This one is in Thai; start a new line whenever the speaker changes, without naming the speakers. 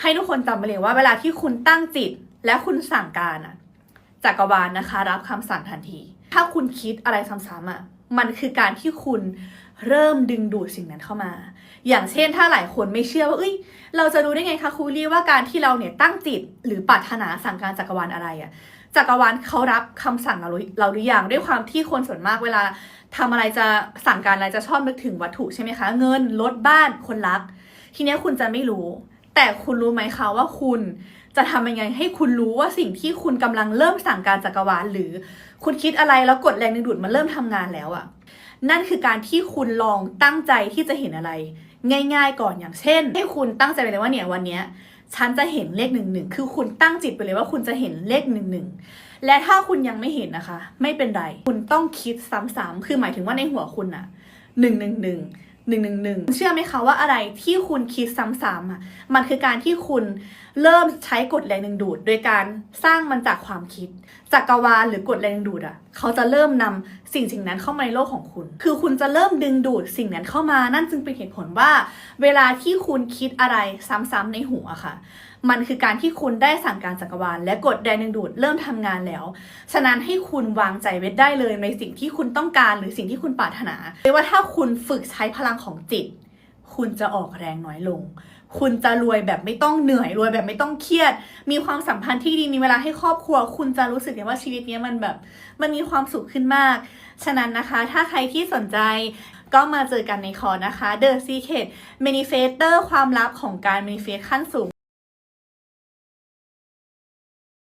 ให้ทุกคนจำไปเลยว่าเวลาที่คุณตั้งจิตและคุณสั่งการอะจักรวาลนะคะ รับคำสั่งทันที ถ้าคุณคิดอะไรซ้ำๆอะมันคือการที่คุณเริ่มดึงดูดสิ่งนั้นเข้ามา อย่างเช่นถ้าหลายคนไม่เชื่อว่าเอ้ย เราจะรู้ได้ไงคะครูลี่ว่าการที่เราเนี่ยตั้งจิตหรือปรารถนาสั่งการจักรวาลอะไรอะจักรวาลเขารับคำสั่งเราหรือเราหรือยังด้วยความที่คนส่วนมากเวลาทำอะไรจะสั่งการอะไรจะชอบนึกถึงวัตถุใช่ไหมคะ เงินรถบ้านคนรัก ทีเนี้ยคุณจะไม่รู้ แต่คุณรู้ไหมคะว่าคุณจะทำยังไงให้คุณรู้ว่าสิ่งที่คุณกำลังเริ่มสั่งการจักรวาลหรือคุณคิดอะไรแล้วกดแรงดึงดูดมันเริ่มทำงานแล้วอะนั่นคือการที่คุณลองตั้งใจที่จะเห็นอะไร ง่าย ๆ ก่อนอย่างเช่น ให้คุณตั้งใจไปเลยว่าเนี่ยวันนี้ฉันจะเห็นเลขหนึ่งหนึ่งคือคุณตั้งจิตไปเลยว่าคุณจะเห็นเลขหนึ่งหนึ่งและถ้าคุณยังไม่เห็นนะคะ ไม่เป็นไร คุณต้องคิดซ้ำๆคือหมายถึงว่าในหัวคุณอะหนึ่งหนึ่งหนึ่ง หนึ่งหนึ่งหนึ่งเชื่อไหมคะว่าอะไรที่คุณคิดซ้ำๆอะมันคือการที่คุณเริ่มใช้กฎแรงดึงดูด โดยการสร้างมันจากความคิดจักรวาลหรือกฎแรงดึงดูดอะเขาจะเริ่มนำสิ่งสิ่งนั้นเข้ามาในโลกของคุณ คือคุณจะเริ่มดึงดูดสิ่งนั้นเข้ามานั่นจึงเป็นเหตุผลว่า เวลาที่คุณคิดอะไรซ้ำๆในหัวค่ะ มันคือการที่คุณได้สั่งการจักรวาล และกฎแรงดึงดูดเริ่มทำงานแล้ว ฉะนั้นให้คุณวางใจไว้ได้เลยในสิ่งที่คุณต้องการหรือสิ่งที่คุณปรารถนาไม่ว่าถ้าคุณฝึกใช้พลังของจิต คุณจะออกแรงน้อยลง คุณจะรวยแบบไม่ต้องเหนื่อยรวยแบบไม่ต้องเครียด มีความสัมพันธ์ที่ดีมีเวลาให้ครอบครัว คุณจะรู้สึกเลยว่าชีวิตนี้มันแบบ มันมีความสุขขึ้นมาก ฉะนั้นนะคะ ถ้าใครที่สนใจก็มาเจอกันในคอร์สนะคะ The Secret Manifestor ความลับของการ manifest ขั้นสูง